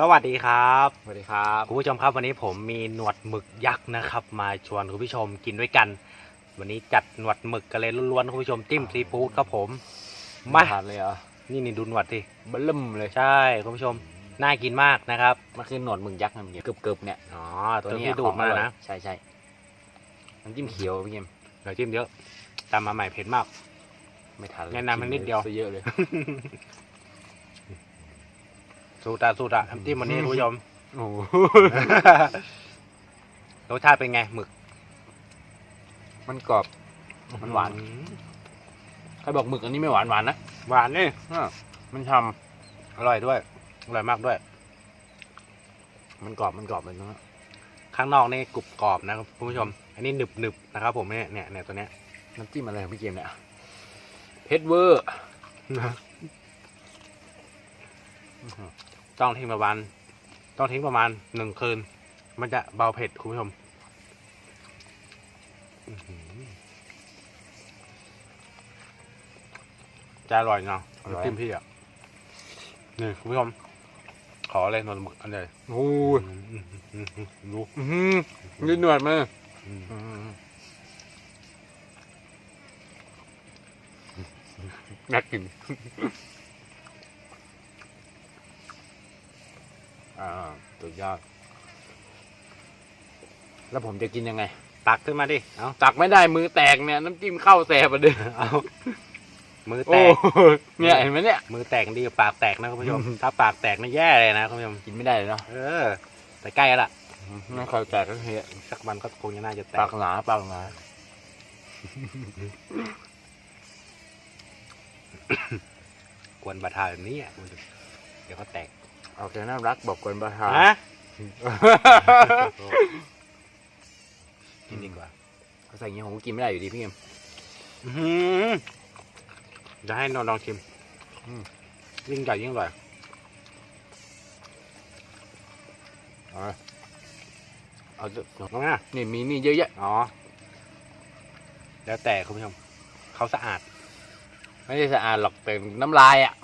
สวัสดีครับสวัสดีครับคุณผู้ชมครับวันนี้ผมมีหนวดหมึกยักษ์นะครับ มาชวนคุณผู้ชมกินด้วยกัน วันนี้จัดหนวดหมึกกันเลยล้วนๆคุณผู้ชมจิ้มซีฟู้ดครับผมมาทานเลยเหรอนี่นี่ดูหนวดสิเบิ่มเลยใช่คุณผู้ชมน่ากินมากนะครับมันคือหนวดมึงยักษ์นะพี่เกือบๆเนี่ยอ๋อตัตัววนี้ที่ดูดมานะใช่ใช่น้ำจิ้มเขียวพี่เกมเดี๋ยวจิ้มเยอะตามมาใหม่เผ็ดมาก ไม่ทันเลยแนะนำให้นิดเดียวซื้อเยอะเลย สูตรอะสูตรอะน้ำจิ้มวันนี้คุณผู้ชม โอ้โหรสชาติเป็นไงหมึก มันกรอบ มันหวานอืมใครบอกหมึกอันนี้ไม่หวานหวานนะ หวานนี่อะมันทอร่อยด้วย อร่อยมากด้วยำมันกรอบ มันกรอบเลยนะข้างนอกนี่กรุบกรอบนะครับคุณผู้ชม อันนี้หนึบหนึบๆนะครับ ผมเนี่ยเนี่ยเนี่ยตัวเนี้ย น้ำจิ้มอะไรของพี่เกมเนี่ยเพชรเวอร์ ต้องทิ้งประมาณ ต้องทิ้งประมาณหนึ่งคืน มันจะเบาเผ็ดคุณผู้ชมอื้อหือจะอร่อยเนาะน้ำจิ้มพี่อะนี่คุณผู้ชมขอเลยหนวดหมึกอันเดียวโอ้ยอืมอืมอืมดูอื้อหือยืดหนวดมาอืมอืมน่ากิน อ่าสุดยอด แล้วผมจะกินยังไง ตักขึ้นมาดิ เอาตักไม่ได้มือแตกเนี่ยน้ำจิ้มเข้าแสบอะเด้อเอา มือแตโอ้กเนี่ยเห็นไหมเนี่ย มือแตกดีกว่าปากแตกนะคุณผู้ชม ถ้าปากแตกนี่แย่เลยนะคุณผู้ชม กินไม่ได้เลยเนาะ เออ แต่ใกล้แล้วล่ะไม่ค่อยแตกก็เฮียสักวันก็คงจะน่าจะแตปาก กหนาปากหนา กวนบาทาแบบนี้อะคุณผู้ชมเดี๋ยวก็แตก เอาแต่น่ารักบอกคนบ้าฮาฮะกินดีกว่าเขาใส่อย่างนี้ผมก็กินไม่ได้อยู่ดีพี่เอ็มอื้อหือจะให้นอนลองชิมอืมยิ่งใหญ่ยิ่งอร่อยเอาจะลองนะนี่มีนี่เยอะแยะอ๋อ แล้วแต่คุณผู้ชมเขาสะอาด ไม่ได้สะอาดหรอกแต่น้ำลายอะ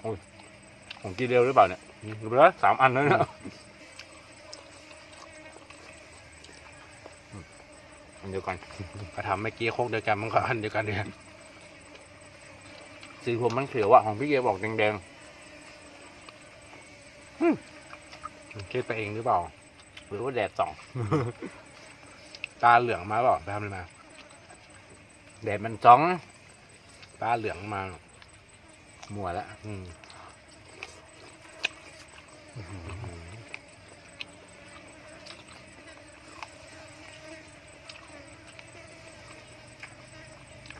โอ้ยผมกินเร็วหรือเปล่าเนี่ยเหลือสามอันแล้วเนี่ยอันเดียวกันก็ทำเมื่อกี้โคกเดียวกันมันก็อันเดียวกันเนี่ยสีผมมันเขียวอะของพี่เกบอกแดงคิดไปเองหรือเปล่า หรือว่าแดดส่อง ตาเหลืองมาเปล่าไปทำอะไรมา แดดมันจ้องตาเหลืองมามัวแล้วอืม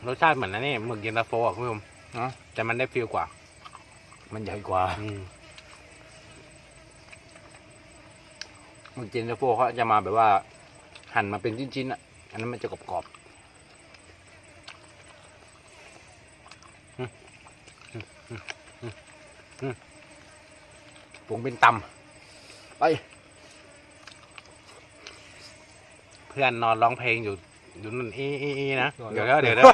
รสชาติเหมือนนะนี่หมึกเย็นตาโฟอะคุณผู้ชมเนาะแต่มันได้ฟิลกว่า มันใหญ่กว่าอืมหมึกเจนเตอร์โฟเขาจะมาแบบว่า หั่นมาเป็นชิ้นๆอะ อันนั้นมันจะกรอบๆ ผมเป็นตำไป เพื่อนนอนร้องเพลงอยู่อยู่นั่นอีอีอีนะนอนเดี๋ยวร้องเดี๋ยวเดี๋ยว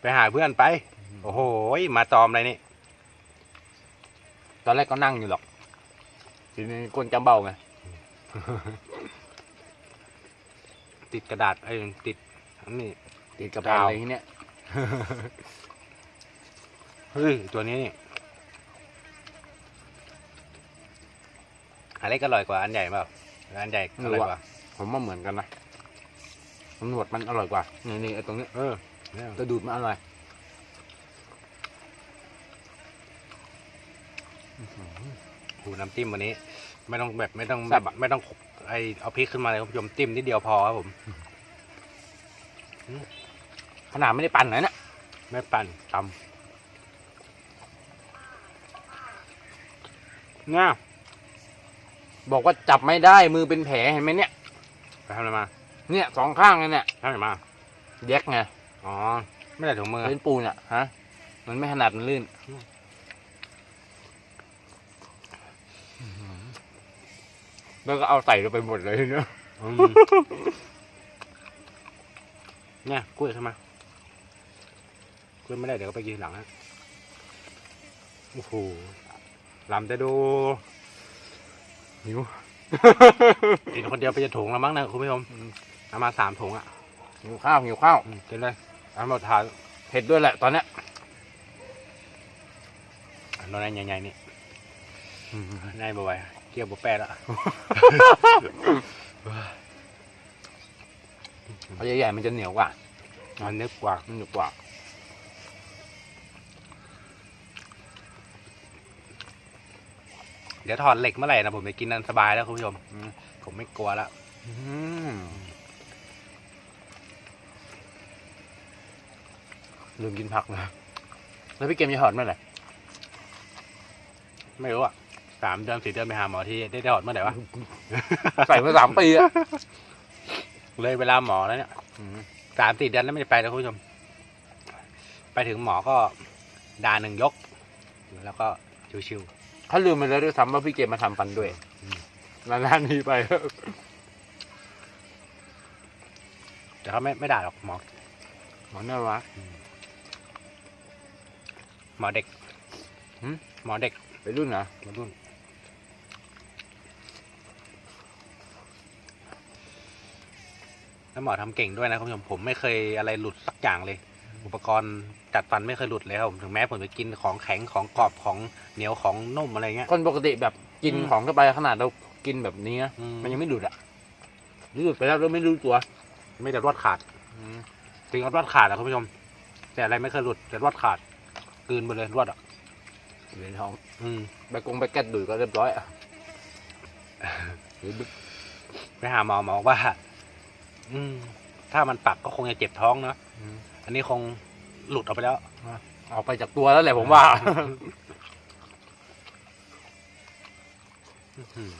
ไปหาเพื่อนไป โอ้โห มาตอมอะไรนี่ ตอนแรกก็นั่งอยู่หรอก ทีนี้ก้นจำเบ้าไง ติดกระดาษไอ้ยติดอันนี่ติดกับดาวอะไรที่เนี้ย เฮ้ย ตัวนี้นี่อันเล็กอร่อยกว่าอันใหญ่เปล่าอันใหญ่อร่อยกว่า ผมว่าเหมือนกันนะตำรวจมันอร่อยกว่า นี่นี่ไอ้ตรงนี้ เออเนี่ยกระดูดมันอร่อยหูน้ำจิ้มวันนี้ ไม่ต้องแบบไม่ต้องแซ่บอะไม่ต้องไอเอาพริกขึ้นมาเลยคุณผู้ชมจิ้มนิดเดียวพอครับผมขนาดไม่ได้ปั่นเลยนะไม่ปั่นตำ เนี่ยบอกว่าจับไม่ได้มือเป็นแผลเห็นไหมเนี่ยไปทำอะไรมา เนี่ยสองข้างเลยเนี่ยทำอะไรมาแยกไงอ๋อไม่ได้ถุงมือเป็นปูนอะฮะ มันไม่ขนาดมันลื่นแล้วก็เอาใส่ลงไปหมดเลยเนาะอืมเนี่ยกล้วยเข้ามากล้วยไม่ได้เดี๋ยวก็ไปกินหลังนะโอ้โห ลำจะดูหิว กินคนเดียวไปจะถุงแล้วมั้งนะคุณผู้ชมเอามาสามถุงอะหิวข้าวหิวข้าวอืมกินเลยเอาหมดทานเผ็ดด้วยแหละตอนเนี้ยอันนั้นใหญ่ๆนี่นายบ่ไหวเกี่ยวบ่แปะละเอาใหญ่ๆมันจะเหนียวกว่ามันนึกกว่ามันเหนียวกว่า เดี๋ยวถอดเหล็กเมื่อไหร่นะผมไปกินนันสบายแล้วคุณผู้ชมอืมผมไม่กลัวแล้วอืมลืมกินผักนะแล้วพี่เกมจะถอดเมื่อไหร่ไม่รู้อะสามเดือนสี่เดือนไปหาหมอที่ได้ถอดเมื่อไหร่วะใส่มาสามปีอะเลยเวลาหมอแล้วเนี่ยอืมสามสี่เดือนแล้วไม่ได้ไปแล้วคุณผู้ชม ไปถึงหมอก็ดาหนึ่งยก แล้วก็ชิว ถ้าลืมไปแล้วด้วยซ้ำว่าพี่เกมมาทำฟันด้วยอืมนานๆนี้ไปๆแต่เขาไม่ไม่ด่าหรอกหมอหมอน่ารัก หมอเด็กหืมหมอเด็กไปรุ่นนะมารุ่น แล้วหมอทำเก่งด้วยนะคุณผู้ชมผมไม่เคยอะไรหลุดสักอย่างเลย อุปกรณ์จัดฟันไม่เคยหลุดเลยครับผมถึงแม้ผมจะกินของแข็งของกรอบของเหนียวของนุ่มอะไรเงี้ย คนปกติแบบกินอืมของเข้าไปขนาดเรากินแบบนี้นะอืมันยังไม่ดูดอะหรือดูดไปแล้วเราไม่รู้ตัวไม่แต่รวดขาดถึงกับรวดขาดอะคุณผู้ชม แต่อะไรไม่เคยหลุดแต่รวดขาดกลืนไปเลยรวดอะเหรียญทองอืมไปกงไปแก๊ดดูดก็เรียบร้อยอะหรือดึกไปหาหมอหมอบอกว่า อืม ถ้ามันปรับก็คงจะเจ็บท้องเนาะอืม อันนี้คงหลุดออกไปแล้วออกไปจากตัวแล้วแหละผมว่าอืม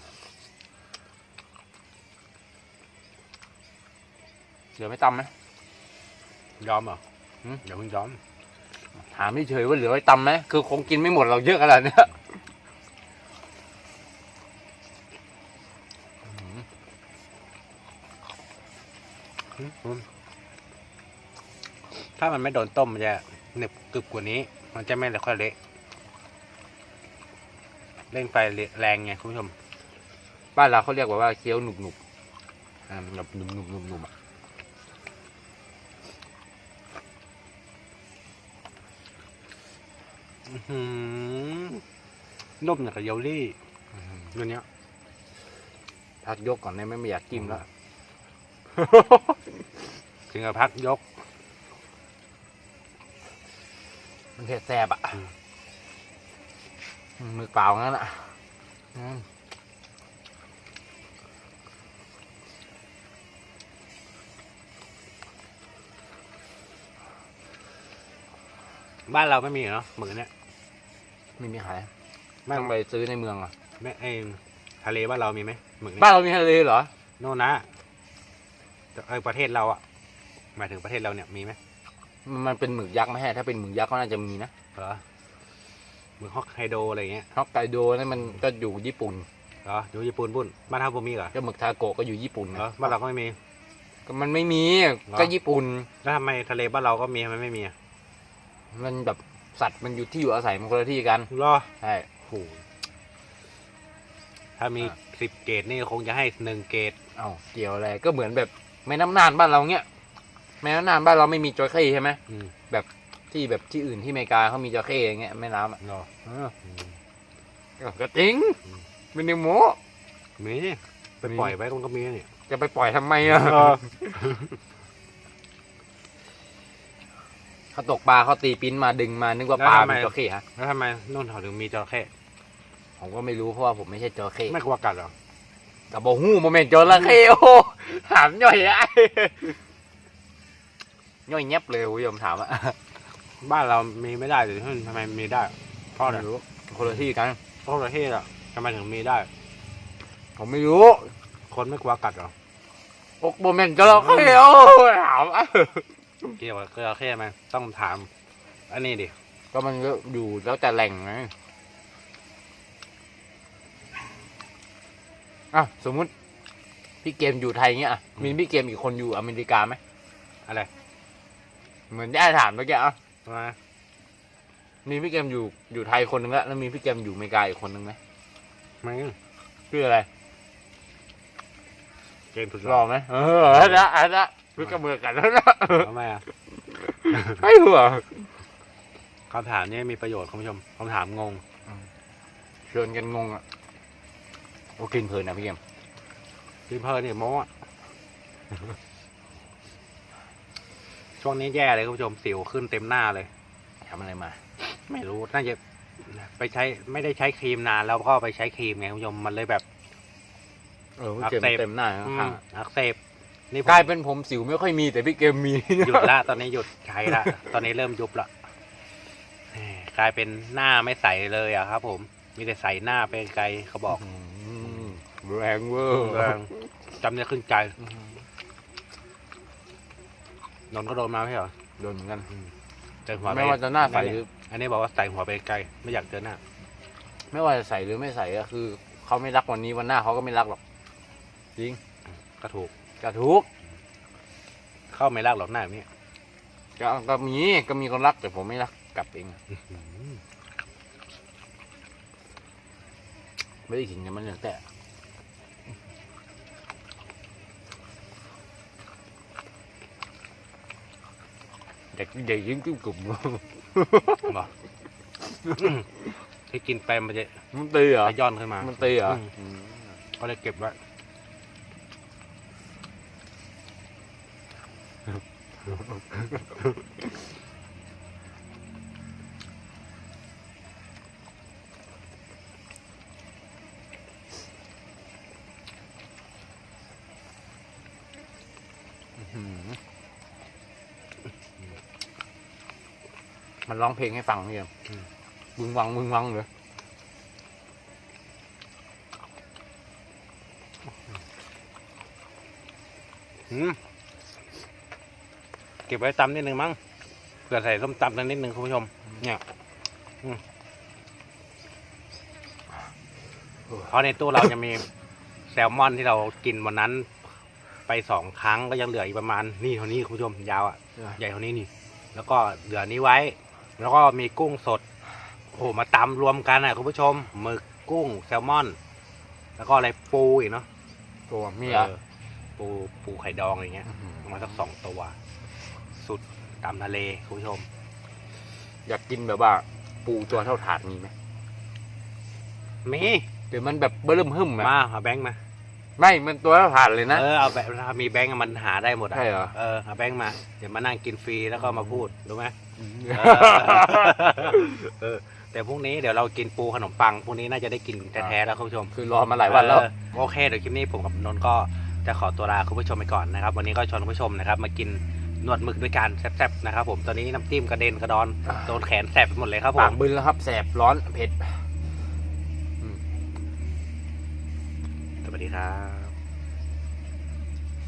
เดี๋ยวไม่ตำไหมยอมเหรอหืมเดี๋ยวเพิ่งยอมถามเฉยๆว่าเหลือไว้ตำไหมคือคงกินไม่หมดเราเยอะขนาดเนี้ย อืมถ้า มันไม่โดนต้มมันจะหนึบกรึบกว่านี้ มันจะไม่ค่อยเละเร่งไฟแรงไงคุณผู้ชม บ้านเราเขาเรียกว่าว่าเคี้ยวหนุบหนุบๆอ่าแบบหนุบหนุบหนุบหนุบๆอะอื้อหือนุ่มอย่างกับเยลลี่ตัวเนี้ยพักยกก่อนได้ไหมไม่อยากกินแล้วถึงกับพักยก มันเผ็ดแสบอะอืมอืมมือเปล่างั้นอะอืมบ้านเราไม่มีเหรอหมึกเนี้ยไม่มีขายไม่ต้องไปซื้อในเมืองอะไม่ไอทะเลบ้านเรามีไหมหมึกเนี้บ้านเรามีทะเลเหรอโน่นนะแต่ไอประเทศเราอะหมายถึงประเทศเราเนี่ยมีไหม มันมันเป็นหมึกยักษ์ไหมฮะถ้าเป็นหมึกยักษ์ก็น่าจะมีนะเหรอหมึกฮอกไกโดอะไรเงี้ยฮอกไกโดนั่นมันก็อยู่ญี่ปุ่นเหรออยู่ญี่ปุ่นปุ่นบ้านเราบ่มีเหรอก็หมึกทาโกะก็อยู่ญี่ปุ่นเหนะรอบ้านเราก็ไม่มีก็มันไม่มีเหรอก็ญี่ปุ่นแล้วทำไมทะเลบ้านเราก็มีทำไมไม่มีอะมันแบบสัตว์มันอยู่ที่อยู่อาศัยมันคนละที่กันเหรอใช่โหถ้ามีอะสิบเกรดนี่คงจะให้หนึ่งเกรดเอ้าเกี่ยวอะไรก็เหมือนแบบแม่น้ำนานบ้านเราเงี้ย แม่น้ำนานบ้านเราไม่มีจระเข้ใช่ไหมอืมที่แบบที่อื่นที่อเมริกาเขามีจระเข้อย่างเงี้ยแม่น้ำอะเหรอเอออืม ก็จริงอืม เป็นนิโมมีไปมีปล่อยไว้มันก็มีนี่ จะไปปล่อยทำไมอะเออ เขาตกปลาเขาตีปิ้นมาดึงมานึกว่าปลาเป็นจระเข้ฮะแล้วทำไมนู่นเขาถึงมีจระเข้ผมก็ไม่รู้เพราะว่าผมไม่ใช่จระเข้ไม่กลัวกัดเหรอ แต่บอกหูโมเมนต์จระเข้โอ้โหถามย่อยไอ้ ย่อยเงียบเลยคุณผู้ชมถามอะบ้านเรามีไม่ได้แต่ที่นู่นทำไมมีได้เพราะอะไรไม่รู้คนละที่กัน เพราะประเทศอะทำไมถึงมีได้ ผมไม่รู้คนไม่กลัวกัดเหรอโอ้โมเมนต์จระเข้โอ้ถามอะเกี่ยวกับจระเข้ไหมต้องถาม อันนี้ดิก็มันก็อยู่แล้วแต่แหล่งไงอะสมมุติ พี่เกมอยู่ไทยเงี้ยอะมีพี่เกมอีกคนอยู่อเมริกาไหมอะไร เหมือนย่าถามเมื่อกี้อะมามีพี่เกมอยู่อยู่ไทยคนหนึ่งแล้วแล้วมีพี่เกมอยู่อเมริกาอีกคนหนึ่งไหมไม่ชื่ออะไรเกมสุดรรออไหมเอออันนั้นอันนั้นพี่กระเบือกันแล้วนะทำไมอะไม่หัวคำถามนี้มีประโยชน์คุณผู้ชมคำถามงงเชิญกันงงอะโอ้กินเพลินนะพี่เกมพี่เพลินเนี่ยโม้อะ ช่วงนี้แย่เลยคุณผู้ชมสิวขึ้นเต็มหน้าเลยทำอะไรมา ไม่รู้น่าจะไปใช้ไม่ได้ใช้ครีมนานแล้วก็ไปใช้ครีมไงคุณผู้ชมมันเลยแบบเออพี่เกมอักเสบเต็มหน้าอืมข้างอักเสบนี่ผมกลายเป็นผมสิวไม่ค่อยมีแต่พี่เกมมี หยุดละตอนนี้หยุดใช้ละ ตอนนี้เริ่มยุบละแหมกลายเป็นหน้าไม่ใสเลยอะครับ ผม มีแต่ใสหน้าไปไกลเขาบอกมแรงเวอร์แรงจำเนี่ยขึ้นใจ นนท์ก็โดนมาไม่ใช่เหรอโดนเหมือนกัน เจอหัวปไม่ว่าจะหน้าใสหรือ อันนี้บอกว่าใส่หัวไปไกลไม่อยากเจอหน้า ไม่ว่าจะใส่หรือไม่ใส่ก็คือเขาไม่รักวันนี้วันหน้าเขาก็ไม่รักหรอก จริงก็ถูกกระทุกเข้าไม่รักหรอกหน้าแบบนี้ก็ก็มีก็มีคนรักแต่ผมไม่รักกลับเองไม่ได้ขิงกันมันอย่างแต่ เด็กใหญ่ยิ่งกุ้งกลุ่มบอกที่กินไปมันจะมันตีเหรอขย้อนขึ้นมามันตีเหรออืมอืมก็เลยเก็บไว้ มันร้องเพลงให้ฟังพี่เอ็มบึงวังบึงวังเลยอืมเก็บไว้ตำนิดนึงมั้งเผื่อใส่ส้มตำนิดนึงคุณผู้ชม เนี่ยอืมเพราะในตู้เราจะมีแซลมอนที่เรากินวันนั้น ไปสองครั้งก็ยังเหลืออีกประมาณนี่เท่านี้คุณผู้ชมยาวอะใหญ่เท่านี้นี่ แล้วก็เหลือนี้ไว้ แล้วก็มีกุ้งสดโอ้โหมาตำรวมกันอะคุณผู้ชมหมึกกุ้งแซลมอน แล้วก็อะไรปูอีกเนาะตัวมีเหรอเออปูปูไข่ดองอะไรเงี้ยประมาณสักสองตัว สุดตามทะเลคุณผู้ชม อยากกินแบบว่า ปูตัวเท่าถาดมีไหมมีเดี๋ยวมันแบบเบิ่มหึ่มอะมาเอาแบงค์มา ไม่ มันตัวเท่าถาดเลยนะ เออเอาแบบถ้ามีแบงค์อะมันหาได้หมดอะใช่เหรอ เออเอาแบงค์มา เดี๋ยวมานั่งกินฟรีแล้วก็มาพูดรู้ไหม เออเออแต่พรุ่งนี้เดี๋ยวเรากินปูขนมปังพรุ่งนี้น่าจะได้กินแท้ๆแล้วคุณผู้ชมคือรอมาหลายวันแล้ว เออโอเคเดี๋ยวคลิปนี้ผมกับนนท์ก็จะขอตัวลาคุณผู้ชมไปก่อนนะครับ วันนี้ก็ชวนคุณผู้ชมนะครับ มากินหนวดหมึกด้วยกันแซ่บๆนะครับ ผมตอนนี้น้ำจิ้มกระเด็นกระดอนโดนแขนแสบไปหมดเลยครับผปามกบึนแล้วครับแสบร้อนเผ็ด สวัสดีครับ